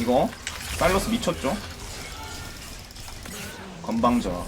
이거 사일러스 미쳤죠? 건방져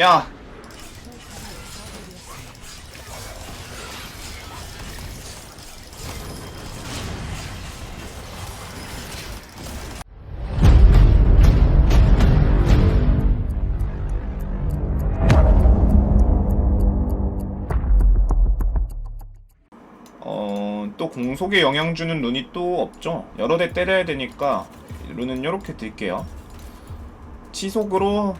야 공속에 영향 주는 룬이 또 없죠. 여러 대 때려야 되니까 룬은 이렇게 들게요. 치속으로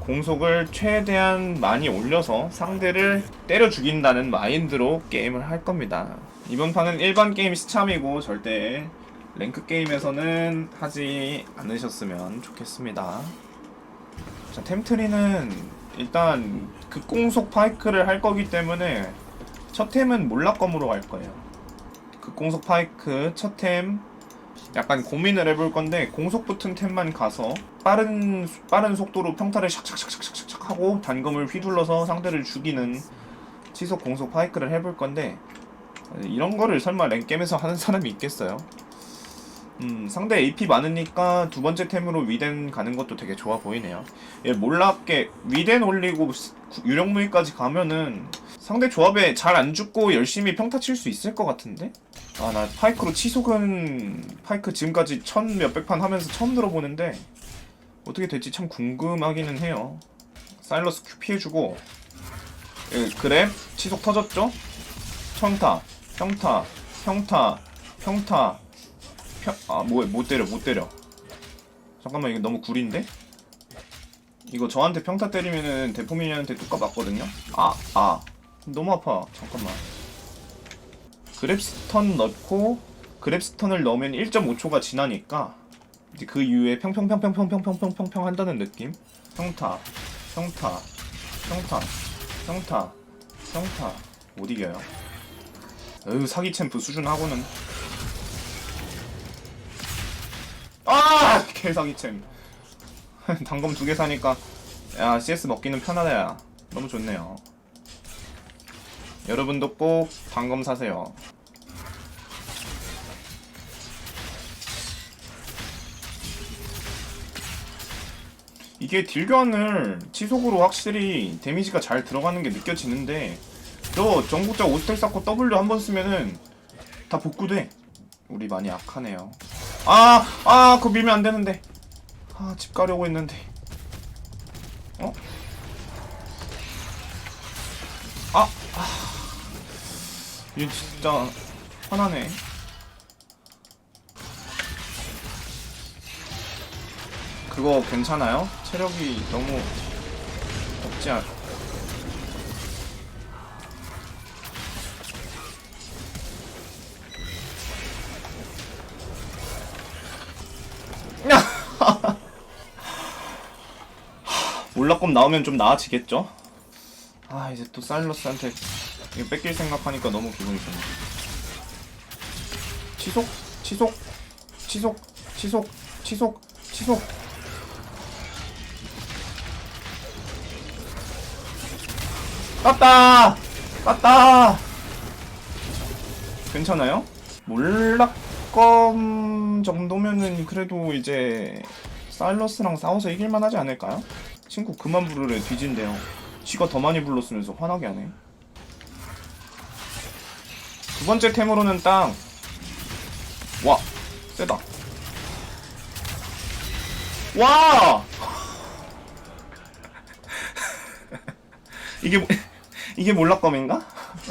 공속을 최대한 많이 올려서 상대를 때려 죽인다는 마인드로 게임을 할 겁니다. 이번 판은 일반 게임 시참이고 절대 랭크 게임에서는 하지 않으셨으면 좋겠습니다. 자, 템트리는 일단 극공속 파이크를 할 거기 때문에 첫 템은 몰락검으로 갈 거예요. 극공속 파이크 첫템 약간 고민을 해볼 건데 공속 붙은 템만 가서 빠른 빠른 속도로 평타를 샥샥샥샥샥 하고 단검을 휘둘러서 상대를 죽이는 치속 공속 파이크를 해볼 건데 이런 거를 설마 랭겜에서 하는 사람이 있겠어요? 음, 상대 AP 많으니까 두 번째 템으로 위덴 가는 것도 되게 좋아 보이네요. 예, 몰랐게 위덴 올리고 유령 무기까지 가면은 상대 조합에 잘 안 죽고 열심히 평타 칠 수 있을 것 같은데? 아, 나 파이크로 치속은 파이크 지금까지 천 몇백 판 하면서 처음 들어보는데 어떻게 될지 참 궁금하기는 해요. 사일러스 큐 피해주고 예, 그래 치속 터졌죠? 평타, 평타, 평타, 평타, 평, 아, 뭐, 못 때려, 못 때려. 잠깐만, 이거 너무 구린데? 이거 저한테 평타 때리면은 대포미니한테 뚜까 맞거든요? 아, 아. 너무 아파. 잠깐만. 그랩스턴 넣고, 그랩스턴을 넣으면 1.5초가 지나니까, 이제 그 이후에 평평평평평평평평평 한다는 느낌? 평타, 평타, 평타, 평타, 평타. 못 이겨요. 으, 사기 챔프 수준하고는. 아! 개사기 챔. 단검 두 개 사니까 야 CS 먹기는 편하다 야. 너무 좋네요. 여러분도 꼭 단검 사세요. 이게 딜견을 치속으로 확실히 데미지가 잘 들어가는 게 느껴지는데 저 정복자 오스텔 쌓고 W 한 번 쓰면은 다 복구돼. 우리 많이 약하네요. 아, 아, 그거 밀면 안 되는데. 아, 집 가려고 했는데. 어? 아, 아. 얘 진짜 화나네. 그거 괜찮아요? 체력이 너무 없지 않... 몰락검 나오면 좀 나아지겠죠? 아 이제 또 사일러스한테 이거 뺏길 생각하니까 너무 기분이 좋네 치속? 치속? 치속? 치속? 치속? 치속? 땄다! 땄다! 괜찮아요? 몰락검 정도면은 그래도 이제 사일러스랑 싸워서 이길만 하지 않을까요? 친구 그만 부르래 뒤진대요 쥐가 더 많이 불렀으면서 화나게 하네 두 번째 템으로는 땅 와! 세다 와! 이게 뭐- 이게 몰락검인가?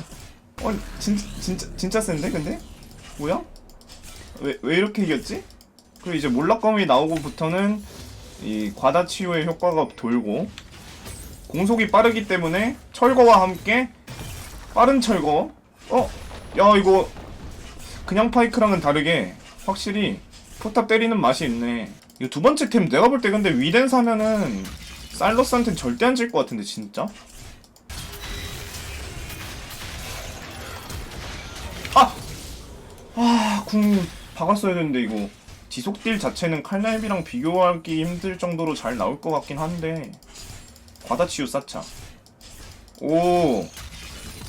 어 진짜 진짜 진짜 센데 근데 뭐야? 왜 왜 이렇게 이겼지? 그리고 이제 몰락검이 나오고부터는 이 과다 치유의 효과가 돌고 공속이 빠르기 때문에 철거와 함께 빠른 철거 어? 야 이거 그냥 파이크랑은 다르게 확실히 포탑 때리는 맛이 있네. 이거 두 번째 템 내가 볼 때 근데 위덴 사면은 사일러스한테는 절대 안 질 것 같은데 진짜? 아! 아, 궁 박았어야 되는데 이거. 지속 딜 자체는 칼날비랑 비교하기 힘들 정도로 잘 나올 것 같긴 한데. 과다치유 쌓자 오!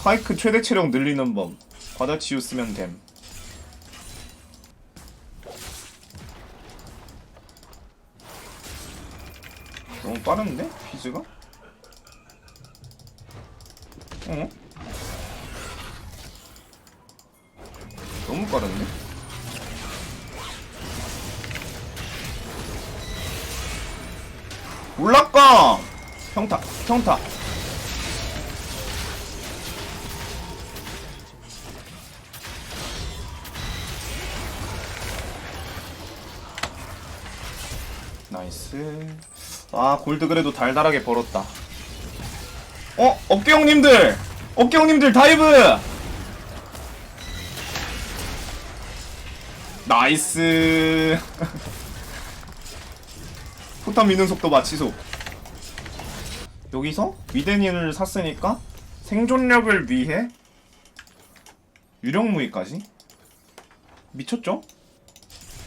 파이크 최대 체력 늘리는 법 과다치유 쓰면 됨 너무 빠른데? 피즈가? 어? 너무 빠른데? 올라가! 평타, 평타. 나이스. 아, 골드 그래도 달달하게 벌었다. 어? 어깨 형님들! 어깨 형님들 다이브! 나이스. 포탄 미는 속도 마치소. 여기서 위데니를 샀으니까 생존력을 위해 유령 무기까지 미쳤죠?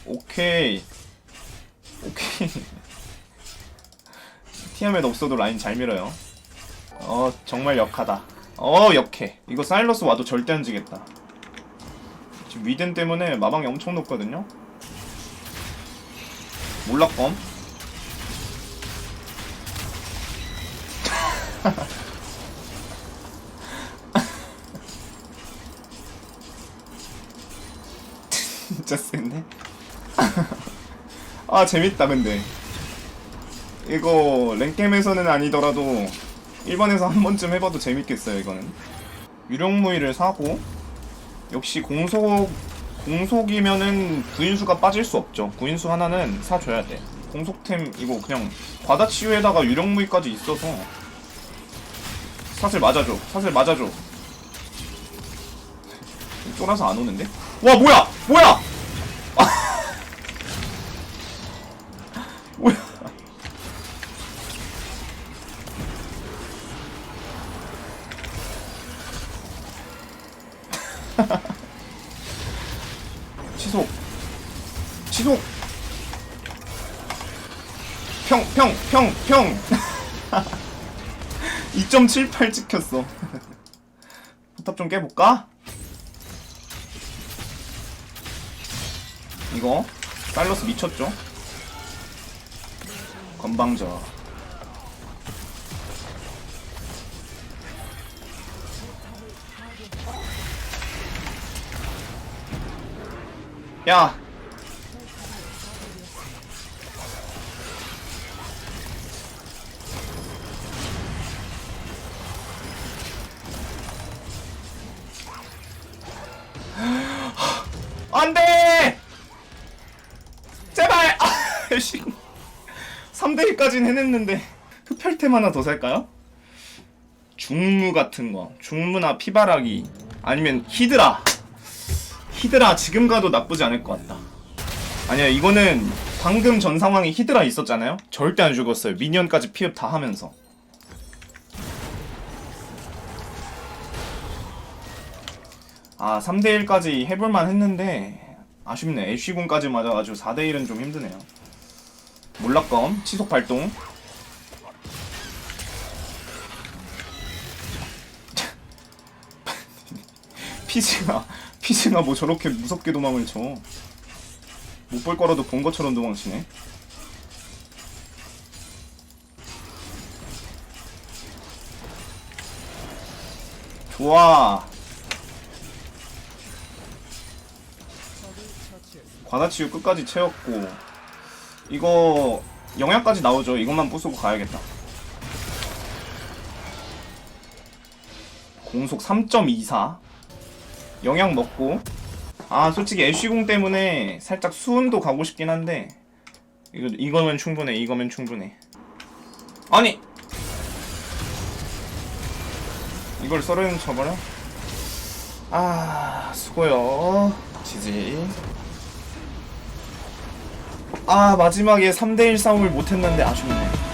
오케이 오케이. 티아멧 없어도 라인 잘 밀어요. 어 정말 역하다. 어 역해. 이거 사일러스 와도 절대 안 지겠다. 지금 위덴 때문에 마방이 엄청 높거든요? 몰락검 진짜 센데? 아 재밌다 근데. 이거 랭겜에서는 아니더라도 일반에서 한 번쯤 해봐도 재밌겠어요 이거는. 유령무이를 사고 역시 공속 공속이면은 구인수가 빠질 수 없죠. 구인수 하나는 사줘야 돼. 공속템 이거 그냥 과다치유에다가 유령무이까지 있어서 사슬 맞아줘. 사슬 맞아줘. 쫄아서 안 오는데? 와 뭐야! 뭐야 취소 취소 평평 평 평. 2.78 찍혔어. 포탑 좀 깨볼까? 이거. 사일러스 미쳤죠? 건방져 야. 안 돼! 제발! 아, 씨. 3대1까지는 해냈는데 흡혈템 하나 더 살까요? 중무 같은 거. 중무나 피바라기. 아니면 히드라 히드라 지금 가도 나쁘지 않을 것 같다. 아니야 이거는 방금 전 상황에 히드라 있었잖아요? 절대 안 죽었어요. 미니언까지 피흡 다 하면서. 아 3대1까지 해볼만 했는데 아쉽네. 애쉬군까지 맞아가지고 4대1은 좀 힘드네요. 몰락검 치속 발동. 피즈가 피즈가 뭐 저렇게 무섭게 도망을 쳐. 못 볼 거라도 본 것처럼 도망치네. 좋아. 과다치유 끝까지 채웠고 이거 영양까지 나오죠. 이것만 부수고 가야겠다. 공속 3.24 영양 먹고. 아 솔직히 애쉬궁 때문에 살짝 수은도 가고 싶긴 한데 이거 이거면 충분해 이거면 충분해. 아니! 이걸 썰어는 쳐버려 아 수고요. 지지. 아 마지막에 3대1 싸움을 못했는데 아쉽네